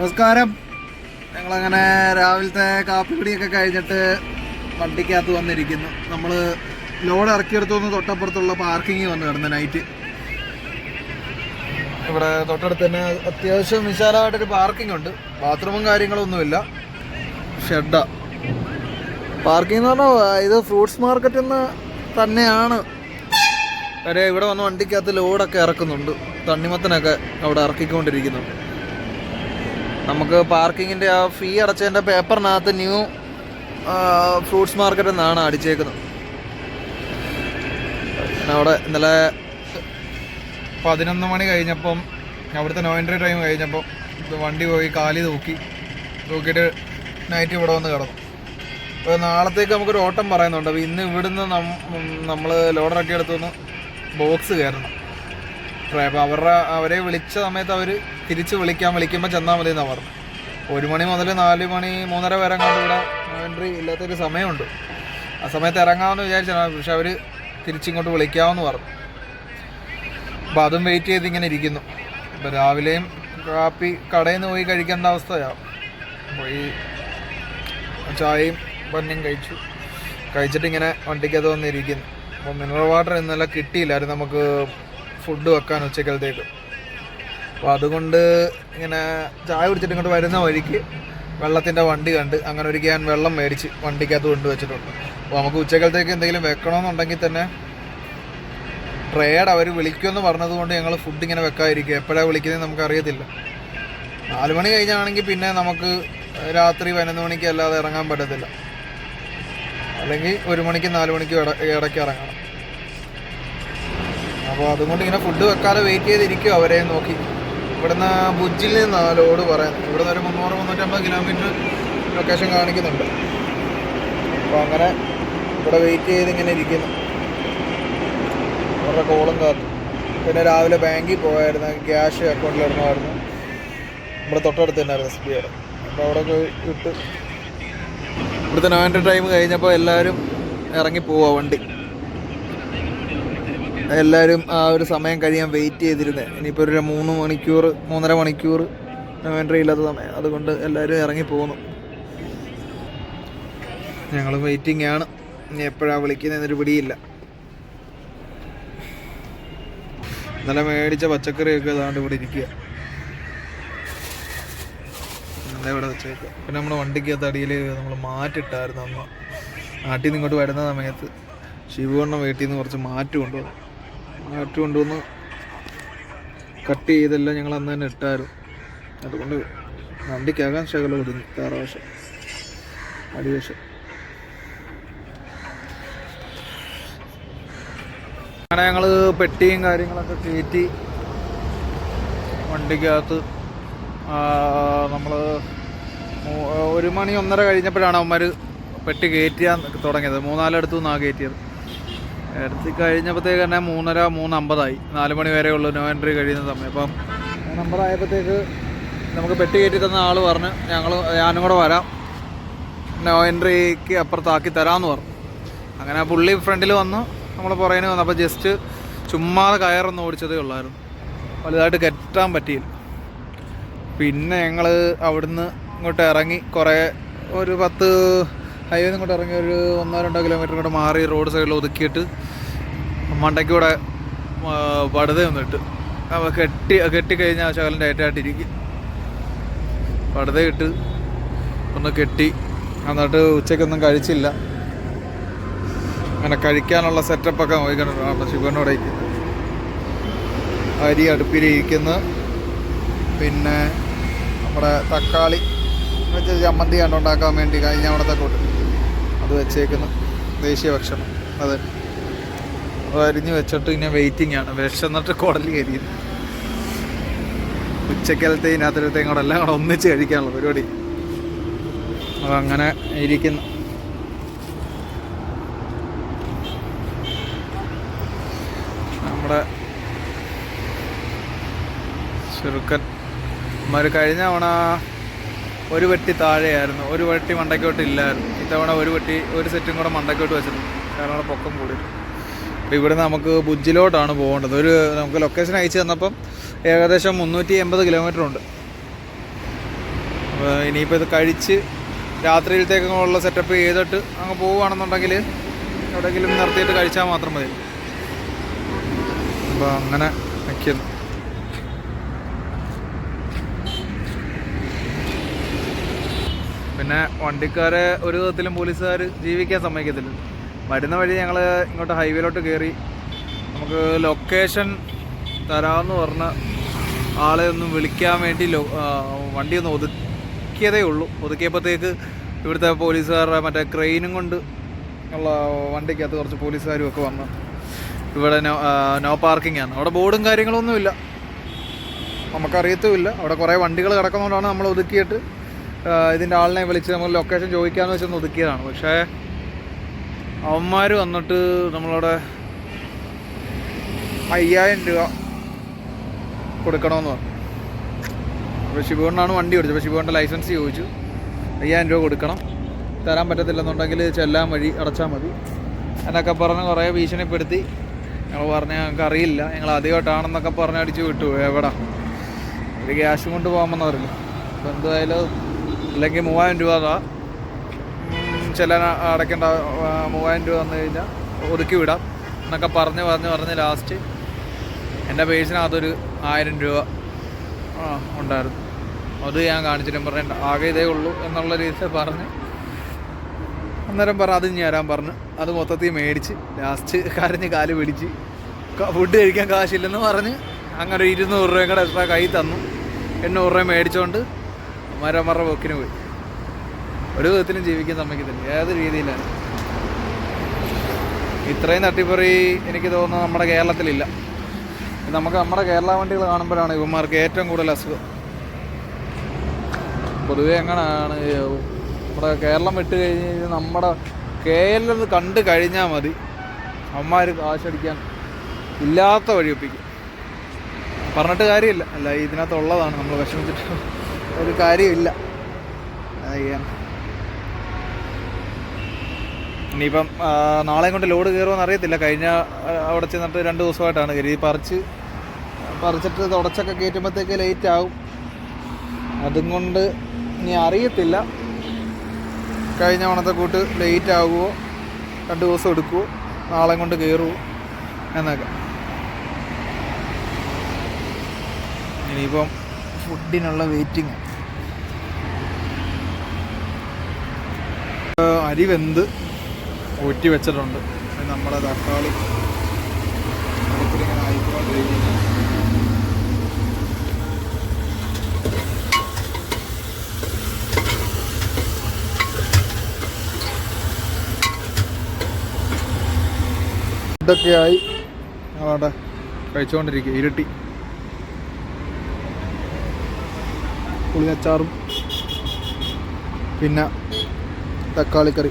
നമസ്കാരം. ഞങ്ങളങ്ങനെ രാവിലത്തെ കാപ്പിക്കുടിയൊക്കെ കഴിഞ്ഞിട്ട് വണ്ടിക്കകത്ത് വന്നിരിക്കുന്നു. നമ്മൾ ലോഡ് ഇറക്കിയെടുത്തു നിന്ന് തൊട്ടപ്പുറത്തുള്ള പാർക്കിങ്ങിൽ വന്ന് കിടന്ന് നൈറ്റ് ഇവിടെ തൊട്ടടുത്ത് തന്നെ അത്യാവശ്യം വിശാലമായിട്ടൊരു പാർക്കിംഗ് ഉണ്ട്. ബാത്റൂമും കാര്യങ്ങളൊന്നുമില്ല ഷെഡാ. പാർക്കിംഗ് എന്ന് പറഞ്ഞാൽ ഇത് ഫ്രൂട്ട്സ് മാർക്കറ്റിൽ നിന്ന് തന്നെയാണ്. വരെ ഇവിടെ വന്ന് വണ്ടിക്കകത്ത് ലോഡൊക്കെ ഇറക്കുന്നുണ്ട്. തണ്ണിമത്തനൊക്കെ അവിടെ ഇറക്കിക്കൊണ്ടിരിക്കുന്നുണ്ട് നമുക്ക് പാർക്കിങ്ങിന്റെ ആ ഫീ അടച്ചതിന്റെ പേപ്പറിനകത്ത് ന്യൂ ഫ്രൂട്ട്സ് മാർക്കറ്റ് എന്നാണ് അടിച്ചേക്കുന്നത്. അവിടെ ഇന്നലെ പതിനൊന്ന് മണി കഴിഞ്ഞപ്പം അവിടുത്തെ നോ എൻട്രി ടൈം കഴിഞ്ഞപ്പം വണ്ടി പോയി കാലി തൂക്കി തൂക്കിയിട്ട് നൈറ്റ് ഇവിടെ വന്ന് കിടന്നു. അപ്പോൾ നാളത്തേക്ക് നമുക്കൊരു ഓട്ടം പറയുന്നുണ്ട്. അപ്പോൾ ഇന്ന് ഇവിടുന്ന് നമ്മൾ ലോഡറൊക്കെ എടുത്തുനിന്ന് ബോക്സ് കയറണം. അപ്പോൾ അവരുടെ അവരെ വിളിച്ച സമയത്ത് അവർ തിരിച്ച് വിളിക്കാൻ വിളിക്കുമ്പോൾ ചെന്നാൽ മതി എന്നാണ് പറഞ്ഞു. ഒരു മണി മുതൽ നാല് മണി മൂന്നര വരെ കണ്ട് ഇവിടെ എൻട്രി ഇല്ലാത്തൊരു സമയമുണ്ട്. ആ സമയത്ത് ഇറങ്ങാമെന്ന് വിചാരിച്ചാണ് പക്ഷെ അവർ തിരിച്ചിങ്ങോട്ട് വിളിക്കാമെന്ന് പറഞ്ഞു. അപ്പോൾ അതും വെയിറ്റ് ചെയ്ത് ഇങ്ങനെ ഇരിക്കുന്നു. ഇപ്പോൾ രാവിലെയും കാപ്പി കടയിൽ നിന്ന് പോയി കഴിക്കേണ്ട അവസ്ഥയാണ് പോയി ചായയും പന്നിയും കഴിച്ചു. കഴിച്ചിട്ട് ഇങ്ങനെ വണ്ടിക്കകത്ത് വന്നിരിക്കുന്നു അപ്പോൾ മിനറൽ വാട്ടർ ഇന്നലെ കിട്ടിയില്ലായിരുന്നു. നമുക്ക് ഫുഡ് വെക്കാൻ ഉച്ചക്കലത്തേക്ക്. അപ്പോൾ അതുകൊണ്ട് ഇങ്ങനെ ചായ കുടിച്ചിട്ട് ഇങ്ങോട്ട് വരുന്ന വഴിക്ക് വെള്ളത്തിന്റെ വണ്ടി കണ്ട് അങ്ങനെ ഒരു ക്യാൻ വെള്ളം മേടിച്ച് വണ്ടിക്കകത്ത് കൊണ്ടുവച്ചിട്ടുണ്ട് അപ്പോൾ നമുക്ക് ഉച്ചക്കലത്തേക്ക് എന്തെങ്കിലും വെക്കണമെന്നുണ്ടെങ്കിൽ തന്നെ ട്രേഡ് അവർ വിളിക്കുമെന്ന് പറഞ്ഞതുകൊണ്ട് ഞങ്ങൾ ഫുഡ് ഇങ്ങനെ വെക്കാതിരിക്കുക. എപ്പോഴാണ് വിളിക്കുന്നത് നമുക്ക് അറിയത്തില്ല നാല് മണി കഴിഞ്ഞാണെങ്കിൽ പിന്നെ നമുക്ക് രാത്രി പതിനൊന്ന് മണിക്ക് അല്ലാതെ ഇറങ്ങാൻ പറ്റത്തില്ല. അല്ലെങ്കിൽ ഒരു മണിക്ക് നാല് മണിക്ക് ഇട ഇടയ്ക്ക് ഇറങ്ങണം. അപ്പോൾ അതുകൊണ്ട് ഇങ്ങനെ ഫുഡ് വെക്കാതെ വെയിറ്റ് ചെയ്തിരിക്കും അവരെയും നോക്കി. ഇവിടുന്ന് ഭുജിൽ നിന്നാണ് ലോഡ് പറയുന്നത് ഇവിടുന്ന് ഒരു മുന്നൂറ് മുന്നൂറ്റമ്പത് കിലോമീറ്റർ ലൊക്കേഷൻ കാണിക്കുന്നുണ്ട്. അപ്പോൾ അങ്ങനെ ഇവിടെ വെയിറ്റ് ചെയ്ത് ഇങ്ങനെ ഇരിക്കുന്നു. അവരുടെ കോളും കാത്തു. പിന്നെ രാവിലെ ബാങ്കിൽ പോയായിരുന്നു. ക്യാഷ് അക്കൗണ്ടിൽ ഇടണമായിരുന്നു ഇവിടെ തൊട്ടടുത്ത് തന്നെയായിരുന്നു എസ് ബി ഐ അപ്പോൾ അവിടെ ഇട്ട് ഇവിടുത്തെ നോയന്റെ ടൈം കഴിഞ്ഞപ്പോൾ എല്ലാവരും ഇറങ്ങി പോവാ വണ്ടി. എല്ലാവരും ആ ഒരു സമയം കഴിയാൻ വെയിറ്റ് ചെയ്തിരുന്നത് ഇനിയിപ്പോൾ ഒരു മൂന്ന് മണിക്കൂർ മൂന്നര മണിക്കൂർ എൻട്രി ഇല്ലാത്ത സമയം. അതുകൊണ്ട് എല്ലാവരും ഇറങ്ങി പോകുന്നു ഞങ്ങൾ വെയിറ്റിംഗ് ആണ്. ഇനി എപ്പോഴാണ് വിളിക്കുന്നതെന്നൊരു പിടിയില്ല. നല്ല മേടിച്ച പച്ചക്കറിയൊക്കെ അതാണ്ട് ഇവിടെ ഇരിക്കുക ഇവിടെ വെച്ചേക്കുക പിന്നെ നമ്മുടെ വണ്ടിക്കകത്ത് അടിയിൽ നമ്മൾ മാറ്റിട്ടായിരുന്നു അന്ന്. നാട്ടിൽ നിന്ന് ഇങ്ങോട്ട് വരുന്ന സമയത്ത് ശിവണ്ണ വീട്ടിൽ നിന്ന് കുറച്ച് മാറ്റം കൊണ്ടുവന്നു. മാറ്റ് കൊണ്ടുവന്ന് കട്ട് ചെയ്തെല്ലാം ഞങ്ങൾ അന്ന് തന്നെ ഇട്ടായിരുന്നു. അതുകൊണ്ട് വണ്ടിക്കാകാൻ ശകലം ഒതുങ്ങി താറാവശം അടിവശം അങ്ങനെ ഞങ്ങൾ പെട്ടിയും കാര്യങ്ങളൊക്കെ കയറ്റി വണ്ടിക്കകത്ത് നമ്മൾ ഒരു മണി ഒന്നര കഴിഞ്ഞപ്പോഴാണ് അവന്മാർ പെട്ടി കയറ്റിയാൻ തുടങ്ങിയത്. മൂന്നാലടുത്തു നിന്നാണ് കയറ്റിയത്. എടുത്ത് കഴിഞ്ഞപ്പോഴത്തേക്ക് തന്നെ മൂന്നര മൂന്നമ്പതായി. നാല് മണി വരെ ഉള്ളു നോ എൻട്രി കഴിയുന്ന സമയം. അപ്പം മൂന്നമ്പതായപ്പോഴത്തേക്ക് നമുക്ക് പെട്ടി കയറ്റി തന്ന ആൾ പറഞ്ഞ് ഞങ്ങൾ ഞാനും കൂടെ വരാം. നോ എൻട്രിക്ക് അപ്പുറത്താക്കി തരാമെന്ന് പറഞ്ഞു. അങ്ങനെ പുള്ളി ഫ്രണ്ടിൽ വന്ന് നമ്മൾ പുറകിന് വന്നു. അപ്പോൾ ജസ്റ്റ് ചുമ്മാതെ കയറൊന്ന് ഓടിച്ചതേ ഉള്ളായിരുന്നു. വലുതായിട്ട് കെട്ടാൻ പറ്റിയില്ല. പിന്നെ ഞങ്ങൾ അവിടുന്ന് ഇങ്ങോട്ട് ഇറങ്ങി കുറേ ഒരു പത്ത് ഹൈവേ ഇങ്ങോട്ട് ഇറങ്ങി ഒരു ഒന്നോ രണ്ടോ കിലോമീറ്റർ ഇങ്ങോട്ട് മാറി റോഡ് സൈഡിൽ ഒതുക്കിയിട്ട് മണ്ടയ്ക്കൂടെ പടുത ഒന്നിട്ട് അപ്പോൾ കെട്ടി കെട്ടിക്കഴിഞ്ഞാൽ ശകലം ടൈറ്റായിട്ടിരിക്കും പടുത ഇട്ട് ഒന്ന് കെട്ടി. എന്നിട്ട് ഉച്ചയ്ക്കൊന്നും കഴിച്ചില്ല. അങ്ങനെ കഴിക്കാനുള്ള സെറ്റപ്പൊക്കെ നോക്കിക്കണ്ടാണ് ശിവനോടെ ഇരിക്കുന്നത് അരി അടുപ്പിലിരിക്കുന്ന പിന്നെ നമ്മുടെ തക്കാളി ചമ്മന്തി കണ്ടുണ്ടാക്കാൻ വേണ്ടി കഴിഞ്ഞ അവിടുത്തെ കൂട്ട്. അത് വെച്ചേക്കുന്നു. ദേശീയ ഭക്ഷണം. അതെ. അത് അരിഞ്ഞ് വെച്ചിട്ട് ഇങ്ങനെ വെയിറ്റിംഗ് ആണ്. വിശന്നിട്ട് കുടലി കരിയുന്നു ഉച്ചക്കലത്തെയും രാത്രിയിലത്തെയും കൂടെ എല്ലാം കൂടെ ഒന്നിച്ച് കഴിക്കാനുള്ള പരിപാടി. അതങ്ങനെ ഇരിക്കുന്നു. നമ്മുടെ ചുരുക്കൻ മാര് കഴിഞ്ഞ ഒരു വെട്ടി താഴെയായിരുന്നു. ഒരു വെട്ടി മണ്ടക്കോട്ട് ഇല്ലായിരുന്നു. ഇത്തവണ ഒരു വെട്ടി ഒരു സെറ്റും കൂടെ മണ്ടക്കോട്ട് വെച്ചിട്ടുണ്ട് കാരണം പൊക്കം കൂടി അപ്പോൾ ഇവിടെ നമുക്ക് ബുജ്ജിലോട്ടാണ് പോകേണ്ടത്. ഒരു നമുക്ക് ലൊക്കേഷൻ അയച്ചു തന്നപ്പം ഏകദേശം മുന്നൂറ്റി എൺപത് കിലോമീറ്റർ ഉണ്ട് ഇനിയിപ്പോൾ ഇത് കഴിച്ച് രാത്രിയിലത്തേക്കുള്ള സെറ്റപ്പ് ചെയ്തിട്ട് അങ്ങ് പോവുകയാണെന്നുണ്ടെങ്കിൽ എവിടെയെങ്കിലും നിർത്തിയിട്ട് കഴിച്ചാൽ മാത്രം മതി. അപ്പോൾ അങ്ങനെ നിൽക്കുന്നു. പിന്നെ വണ്ടിക്കാരെ ഒരു വിധത്തിലും പോലീസുകാർ ജീവിക്കാൻ സമ്മതിക്കത്തില്ല. വരുന്ന വഴി ഞങ്ങൾ ഇങ്ങോട്ട് ഹൈവേയിലോട്ട് കയറി നമുക്ക് ലൊക്കേഷൻ തരാമെന്ന് പറഞ്ഞ ആളെ ഒന്ന് വിളിക്കാൻ വേണ്ടി ലൊ വണ്ടി ഒന്ന് ഒതുക്കിയതേ ഉള്ളൂ. ഒതുക്കിയപ്പോഴത്തേക്ക് ഇവിടുത്തെ പോലീസുകാരുടെ മറ്റേ ക്രെയിനും കൊണ്ട് ഉള്ള വണ്ടിക്കകത്ത് കുറച്ച് പോലീസുകാരും ഒക്കെ വന്ന് ഇവിടെ നോ നോ പാർക്കിംഗ് ആണ് അവിടെ ബോർഡും കാര്യങ്ങളൊന്നുമില്ല. നമുക്കറിയത്തുമില്ല. അവിടെ കുറേ വണ്ടികൾ കിടക്കുന്നതുകൊണ്ടാണ് നമ്മൾ ഒതുക്കിയിട്ട് ഇതിന്റെ ആളിനെ വിളിച്ച് നമ്മൾ ലൊക്കേഷൻ ചോദിക്കാമെന്ന് വെച്ചൊന്ന് ഒതുക്കിയതാണ്. പക്ഷേ അവന്മാർ വന്നിട്ട് നമ്മളവിടെ അയ്യായിരം രൂപ കൊടുക്കണമെന്ന് പറഞ്ഞു. അപ്പോൾ ശിവണ്ണാണ് വണ്ടി ഓടിച്ചത്. അപ്പോൾ ശിവണ്ണ ലൈസൻസ് ചോദിച്ചു. അയ്യായിരം രൂപ കൊടുക്കണം. തരാൻ പറ്റത്തില്ലെന്നുണ്ടെങ്കിൽ ചെല്ലാൻ വഴി അടച്ചാൽ മതി. എന്നൊക്കെ പറഞ്ഞ് കുറേ ഭീഷണിപ്പെടുത്തി. ഞങ്ങൾ പറഞ്ഞ ഞങ്ങൾക്ക് അറിയില്ല. ഞങ്ങൾ ആദ്യമായിട്ടാണെന്നൊക്കെ പറഞ്ഞ് അടിച്ച് വിട്ടു. എവിടെ? ഒരു ക്യാഷ് കൊണ്ട് പോകാമെന്നറിയില്ല അപ്പോൾ എന്തായാലും അല്ലെങ്കിൽ മൂവായിരം രൂപ അതാ ചില അടയ്ക്കേണ്ട മൂവായിരം രൂപ വന്നു കഴിഞ്ഞാൽ ഒതുക്കി വിടാം. എന്നൊക്കെ പറഞ്ഞ് പറഞ്ഞ് പറഞ്ഞ് ലാസ്റ്റ് എന്റെ പേഴ്സിനകത്തൊരു ആയിരം രൂപ ഉണ്ടായിരുന്നു. അത് ഞാൻ കാണിച്ചിട്ടും പറഞ്ഞു ആകെ ഇതേ ഉള്ളൂ എന്നുള്ള രീതിയിൽ പറഞ്ഞ്. അന്നേരം പറഞ്ഞ അത് ഞാൻ തരാൻ പറഞ്ഞു. അത് മൊത്തത്തിൽ മേടിച്ച് ലാസ്റ്റ് കരഞ്ഞ് കാൽ പിടിച്ച് ഫുഡ് കഴിക്കാൻ കാശില്ലെന്ന് പറഞ്ഞ് അങ്ങനെ ഇരുന്നൂറ് രൂപയും കൂടെ എക്സ്ട്രാ കൈ തന്നു. എണ്ണൂറ് രൂപ മേടിച്ചോണ്ട് മരം മറ പോക്കിന് പോയി. ഒരു വിധത്തിലും ജീവിക്കാൻ സമ്മതിക്കത്തില്ല. ഏത് രീതിയിലാണ്? ഇത്രയും തട്ടിപ്പറി എനിക്ക് തോന്നുന്നു നമ്മുടെ കേരളത്തിലില്ല. നമുക്ക് നമ്മുടെ കേരള വണ്ടികൾ കാണുമ്പോഴാണ് ഇവന്മാർക്ക് ഏറ്റവും കൂടുതൽ അസുഖം. പൊതുവെ എങ്ങനെയാണ് നമ്മുടെ കേരളം വിട്ട് കഴിഞ്ഞ് നമ്മുടെ കേരളം കണ്ട് കഴിഞ്ഞാൽ മതി. അമ്മമാർ കാശടിക്കാൻ ഇല്ലാത്ത വഴി ഒപ്പിക്കും പറഞ്ഞിട്ട് കാര്യമില്ല. അല്ല ഇതിനകത്തുള്ളതാണ്. നമ്മൾ വിഷമിച്ചിട്ട് ഒരു കാര്യമില്ല. ഇനിയിപ്പം നാളെ കൊണ്ട് ലോഡ് കയറുമെന്ന് അറിയത്തില്ല. കഴിഞ്ഞ അവിടെ ചെന്നിട്ട് രണ്ട് ദിവസമായിട്ടാണ് കരുതി. പറിച്ച് പറിച്ചിട്ട് തുടച്ചൊക്കെ കയറ്റുമ്പോഴത്തേക്ക് ലേറ്റ് ആവും. അതും കൊണ്ട് ഇനി അറിയത്തില്ല. കഴിഞ്ഞ ഓണത്തെ കൂട്ട് ലേറ്റ് ആകുമോ രണ്ട് ദിവസം എടുക്കുമോ നാളെ കൊണ്ട് കയറുമോ എന്നൊക്കെ. ഇനിയിപ്പം ഫുഡിനുള്ള വെയിറ്റിംഗ്. അരി വെന്ത് ഊറ്റി വെച്ചിട്ടുണ്ട്. നമ്മളെ തക്കാളി അടുത്തിലിങ്ങനെ ആയിക്കൊണ്ടിരിക്കുന്നു. ഫുഡൊക്കെ ആയി അവിടെ കഴിച്ചുകൊണ്ടിരിക്കുക. ഇരുട്ടി. പുളിയച്ചാറും പിന്നെ തക്കാളിക്കറി.